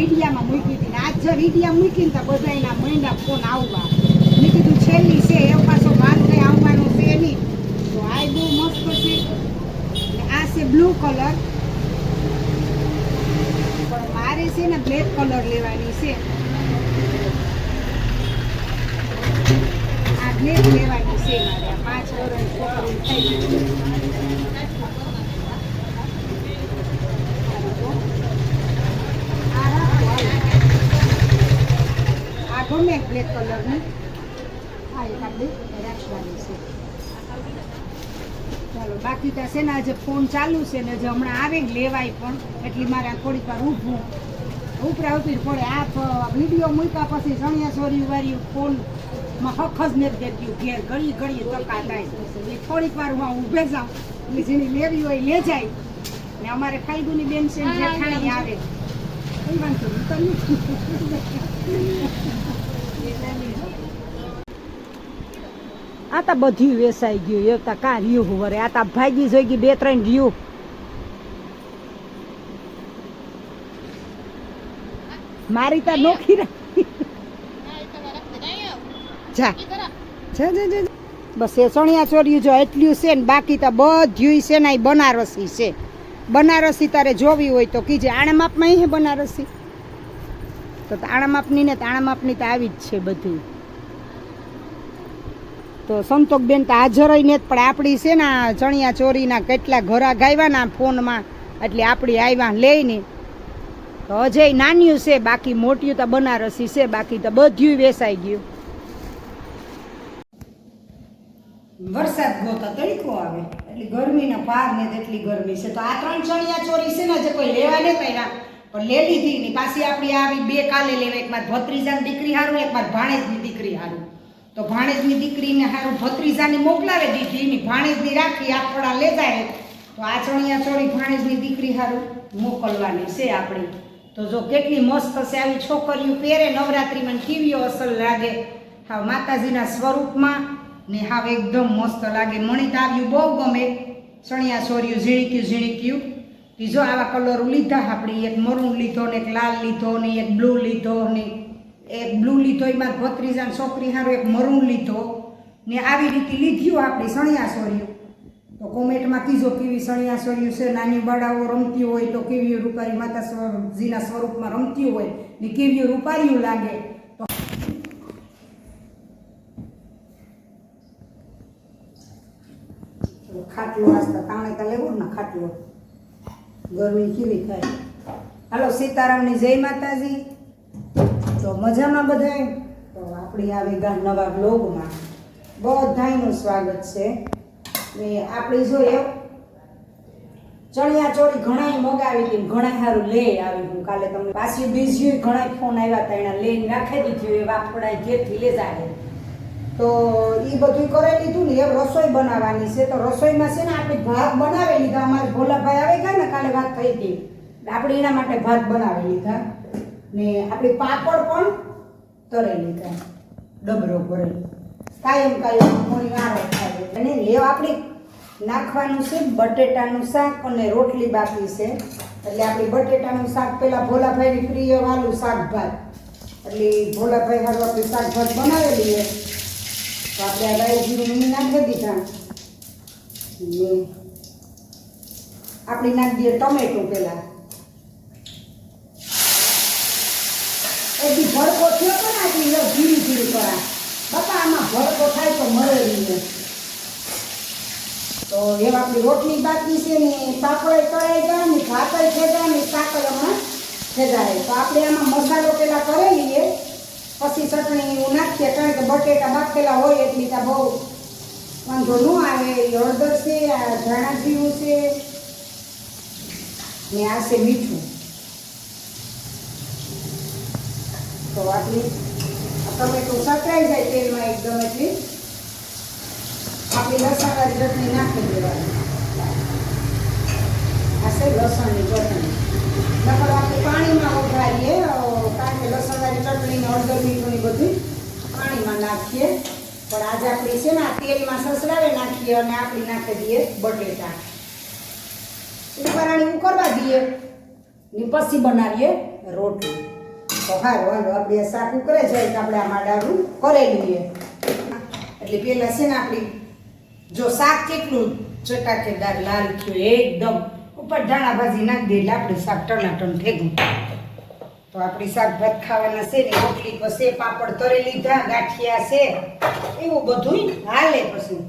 વિડિયામાં મૂકી હતી. આજ જે વીડિયા મૂકી ને તો બધા એના મહિના ફોન આવવા. મેં કીધું છેલ્લી છે એવો પાછો વાર કંઈ આવવાનો છે નહીં. તો આ બહુ મસ્ત છે. આ છે બ્લુ કલર. પણ મારે છે ને બ્લેક કલર લેવાની છે. આ બ્લેક લેવાની છે મારે. પાંચ વર્ષ થઈ ગઈ આ રાખો, હાલો. આ ગમે બ્લેક કલરની આ એક આપણે રાખવાની છે. ચાલો બાકી તો છે ને આજે ફોન ચાલુ છે ને જે હમણાં આવે ને લેવાય પણ એટલી મારે થોડીક વાર ઊભું. ઉપરા ઉપરી પડે આ વીડિયો મૂક્યા પછી સણિયા સોરી વારી ફોનમાં હક જ નથી દેતી ઘેર ઘડી ઘડી તકા થાય. એ થોડીક વાર હું ઊભે જાઉં એટલે જેની લેવી હોય લે જાય. ને અમારે ફાલ્ગુની બેન છે ને જેઠાણી આવે. કઈ વાંધો નહીં તો આ તો બધું વેસાઈ ગયું. એ તો કાં રહ્યું વરે આ તો ભાગી જોઈ ગઈ બે ત્રણ રહ્યું. મારી તો નોખી બસ એ ચણિયા ચોર્યું જો એટલું છે ને બાકી તો બધું છે ને બનારસી છે. બનારસી તારે જોવી હોય તો કીજે આણે માપમાં અહીં બનારસી? તો તાણામાપની માપની ને તાણા માપની તો આવી જ છે બધી. તો સંતોકબેન તો હાજર ને પણ આપણી છે ને ચણિયા ચોરીના કેટલા ઘરા ગાયવાના ફોનમાં, એટલે આપણી આવ્યા લઈને. તો હજે નાન્યું છે, બાકી મોટિયું તો બનારસી છે, બાકી તો બધું વેસાઈ ગયું. વરસાદ ગોતો તડકો આવે, એટલે ગરમીના પાર ને એટલી ગરમી છે. તો આ ત્રણ ચણિયા ચોરી છે ને જે કોઈ લેવા નહીં પડ્યા પણ લે લીધી ની પાછી આપણી આવી બે કાલે લેવા એક માર ભત્રીજાની દીકરી હારું, એક મારી ભાણેજની દીકરી હારું. તો ભાણેજની દીકરીને હારું ભત્રીજાની મોકલાવે દીધી ની ભાણેજની રાખી, આ થોડા લે જાય. તો આ ચણિયા ચોરી ભાણેજની દીકરી હારું મોકલવાની છે આપણી. તો જો કેટલી મસ્ત છે આવી છોકરીઓ પહેરે, નવરાત્રીમાં કેવીઓ અસલ લાગે. હા, માતાજીના સ્વરૂપમાં ને હાવ એકદમ મસ્ત લાગે. તો આવ્યું બહુ ગમે. ચણિયા ચોર્યું ઝીણીક્યું ઝીણીક્યું. ઈ જો આવા કલરો લીધા, આપણે એક મરૂન લીધો ને એક લાલ લીધો ને એક બ્લુ લીધો ને એક બ્લુ લીધો એમાં ભત્રીજા છોકરી હારો એક મરૂન લીધો ને આવી રીતે લીધ્યું આપણે સણિયા સોર્યું તો કોમેન્ટમાં કીજો કેવી સણિયા છે, નાની બાળાઓ રમતી હોય તો કેવી રૂપારી માતા સ્વજીના સ્વરૂપમાં રમતી હોય ને કેવી રૂપારીયું લાગે. તો ખાટલો તાણે તો લેવું ને ખાટલો. ગરમી કેવી થાય? હાલો, સીતારામની જય માતાજી. તો મજામાં બધાય? તો આપણી આવી ગા નવા બ્લોગમાં બધાનું સ્વાગત છે. ને આપણી જોઈએ ચણિયા ચોળી ઘણાય મગાવી હતી ઘણા સારું લે આવી હું કાલે તમને. પાછી બીજી ઘણા ફોન આવ્યા હતા એના લઈને રાખી દીધું એ વાપડા ઘેરથી લેતા જાય તો એ બધું કરાવી લીધું ને એક રસોઈ બનાવવાની છે. તો રસોઈમાં છે ને આપણે ભાત બનાવી લીધા. અમારે ભોલાભાઈ આવે ગયા ને, કાલે વાત થઈ હતી. આપણે એના માટે ભાત બનાવી લીધા. ને આપણી પાપડ પણ તળી લીધા. ડબરો ભરેલો. કાયમ કાયમ મોરી વારો થાય અને એ આપણે નાખવાનું છે બટેટાનું શાક અને રોટલી બાકી છે. એટલે આપણે બટેટાનું શાક પહેલાં ભોલાભાઈની પ્રિય વાલું શાક ભાત એટલે ભોલાભાઈ હારું આપણે શાક ભાત બનાવેલી લઈએ તો આપણે રાઈ જીરું નાખી દીધા. આપણે નાખી દઈએ ટમેટું પેલા એ બી ભડકો થયો તો ને આપણે લો ધીરું ધીરું કરા. બાપા, આમાં ભડકો થાય તો મરે નહીં. તો એવા આપણી રોટલી બાકી છે ને, પાપડ કરાઈ ગયા ને ભાતય ખેડા ને સાકર હમણાં ખેદાય તો આપણે આમાં મસાલો પેલા કરી લઈએ. પછી ચટણી નાખીએ, કારણ કે બટેટા બાફેલા હોય એટલી ત્યાં બહુ વાંધો ન આવે. હળદર છે, આ ધાણા જીરું છે, ને આ છે મીઠું. તો આટલી. ટમેટું સકરાઈ જાય તેલમાં એકદમ એટલી આપણી લસણવાળી ચટણી નાખી દેવાની. આ છે લસણની ચટણી. નકર આપણે પાણીમાં વઘારીએ અ, કારણ કે લસણવાળી ચટણી ને હળદર મીઠું ને બધું પાણીમાં નાખીએ પણ આજે આપણે છે ને આ તેલમાં સસરાવે નાખીએ અને આપણી નાખી દઈએ બટેટા. ઉપરાણી ઉકળવા દઈએ ને પછી બનાવીએ રોટલી. તો હારું હાલો આપણે શાક ઉકળે જાય તો આપણે આમાં ડાળું કરી લઈએ. એટલે પહેલાં છે ને આપણી, જો શાક કેટલું ચટાકેદાર લાલ થયું, એકદમ. ઉપર ધાણા ભાજી નાખી દઈએ, એટલે આપણે શાક ટનાટન ભેગું તો આપણી શાક ભાત ખાવાના છે ને, રોટલી પછી પાપડ તરી લીધા, ગાંઠિયા છે, એવું બધું હાલે પછી.